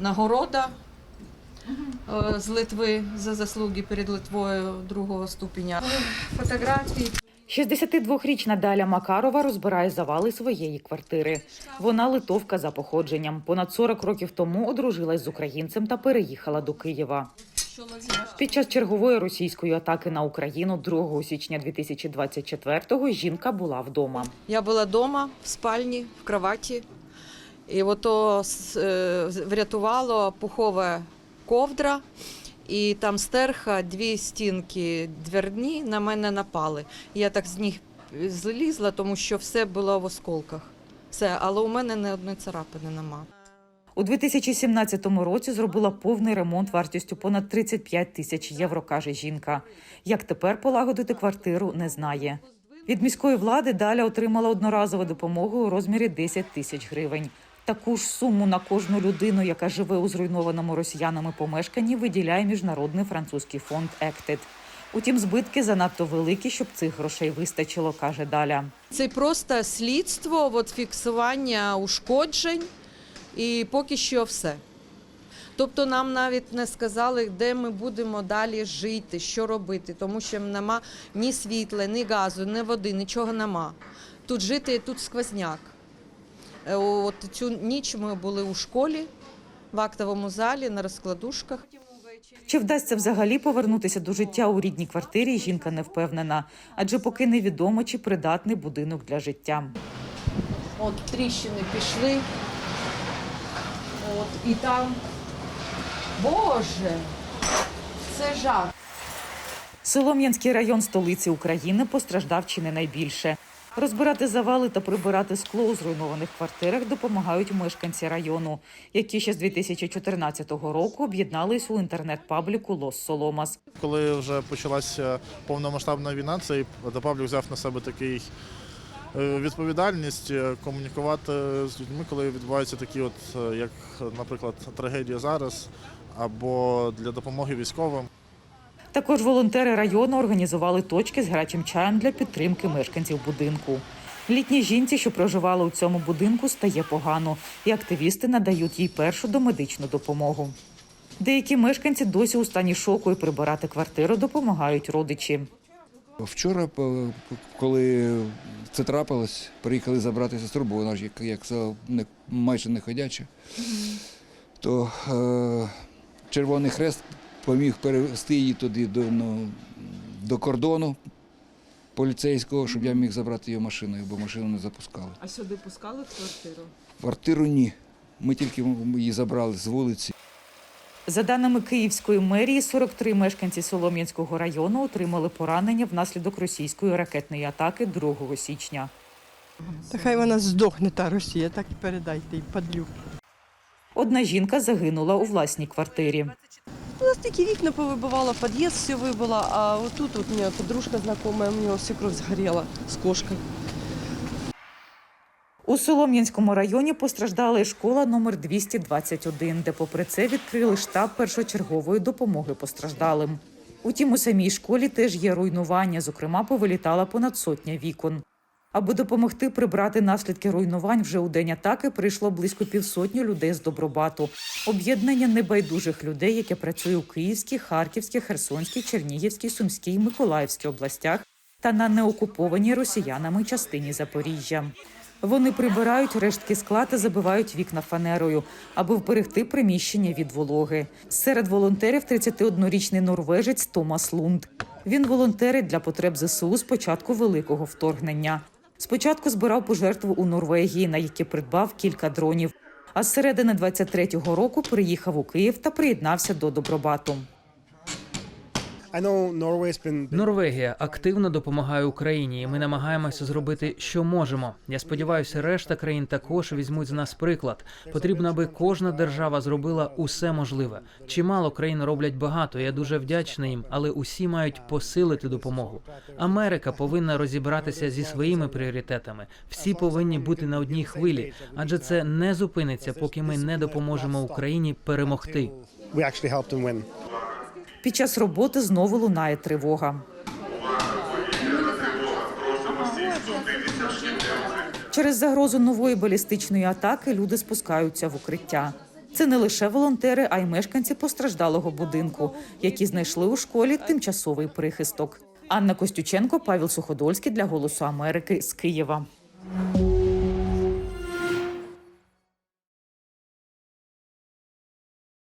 нагорода е, з Литви за заслуги перед Литвою другого ступеня. Фотографії 62-річна Даля Макарова розбирає завали своєї квартири. Вона литовка за походженням. Понад 40 років тому одружилась з українцем та переїхала до Києва. Під час чергової російської атаки на Україну 2 січня 2024-го жінка була вдома. Я була вдома в спальні, в кроваті. І ото е, врятувало пухова ковдра, і там стерха, дві стінки дверні на мене напали. Я так з них злізла, тому що все було в осколках. Все, але у мене не одної царапини нема. У 2017 році зробила повний ремонт вартістю понад 35 тисяч євро, каже жінка. Як тепер полагодити квартиру, не знає. Від міської влади Даля отримала одноразову допомогу у розмірі 10 тисяч гривень. Таку ж суму на кожну людину, яка живе у зруйнованому росіянами помешканні, виділяє міжнародний французький фонд «Ектед». Утім, збитки занадто великі, щоб цих грошей вистачило, каже Даля. Це просто слідство, от фіксування ушкоджень і поки що все. Тобто нам навіть не сказали, де ми будемо далі жити, що робити, тому що нема ні світла, ні газу, ні води, нічого нема. Тут жити, тут сквозняк. Е, От цю ніч ми були у школі, в актовому залі, на розкладушках. Чи вдасться взагалі повернутися до життя у рідній квартирі, жінка не впевнена, адже поки невідомо, чи придатний будинок для життя. От тріщини пішли. От, і там. Боже! Це жах. Солом'янський район столиці України постраждав чи не найбільше. Розбирати завали та прибирати скло у зруйнованих квартирах допомагають мешканці району, які ще з 2014 року об'єднались у інтернет-пабліку Лос Соломас. Коли вже почалася повномасштабна війна, цей Павлік взяв на себе такий е, відповідальність е, комунікувати з людьми, коли відбуваються такі, от е, як, наприклад, трагедія зараз, або для допомоги військовим. Також волонтери району організували точки з гарячим чаєм для підтримки мешканців будинку. Літній жінці, що проживала у цьому будинку, стає погано, і активісти надають їй першу домедичну допомогу. Деякі мешканці досі у стані шоку і прибирати квартиру допомагають родичі. Вчора, коли це трапилось, приїхали забрати сестру, бо вона ж як, як не, майже не ходяча, то е, Червоний Хрест поміг перевести її туди до, ну, до кордону поліцейського, щоб я міг забрати її машиною, бо машину не запускали. А сюди пускали в квартиру? Квартиру ні. Ми тільки її забрали з вулиці. За даними Київської мерії, 43 мешканці Солом'янського району отримали поранення внаслідок російської ракетної атаки 2 січня. Та хай вона здохне, та Росія, так і передайте, і падлюк. Одна жінка загинула у власній квартирі. Такі вікна повибивало, під'їзд все вибило, а отут от у мене подружка знакомая, у нього свекровь згоріла з кошкою. У Солом'янському районі постраждала і школа номер 221, де, попри це, відкрили штаб першочергової допомоги постраждалим. Утім, у самій школі теж є руйнування. Зокрема, повилітала понад сотня вікон. Аби допомогти прибрати наслідки руйнувань вже у день атаки прийшло близько півсотні людей з Добробату. Об'єднання небайдужих людей, яке працює у Київській, Харківській, Херсонській, Чернігівській, Сумській, і Миколаївській областях та на неокупованій росіянами частині Запоріжжя. Вони прибирають рештки скла та забивають вікна фанерою, аби вберегти приміщення від вологи. Серед волонтерів 31-річний норвежець Томас Лунд. Він волонтерить для потреб ЗСУ з початку великого вторгнення. Спочатку збирав пожертву у Норвегії, на які придбав кілька дронів. А з середини 23-го року приїхав у Київ та приєднався до Добробату. Норвегія активно допомагає Україні, і ми намагаємося зробити, що можемо. Я сподіваюся, решта країн також візьмуть з нас приклад. Потрібно, аби кожна держава зробила усе можливе. Чимало країн роблять багато. Я дуже вдячний їм, але усі мають посилити допомогу. Америка повинна розібратися зі своїми пріоритетами. Всі повинні бути на одній хвилі, адже це не зупиниться, поки ми не допоможемо Україні перемогти. Під час роботи знову лунає тривога. Через загрозу нової балістичної атаки люди спускаються в укриття. Це не лише волонтери, а й мешканці постраждалого будинку, які знайшли у школі тимчасовий прихисток. Анна Костюченко, Павел Суходольський для Голосу Америки з Києва.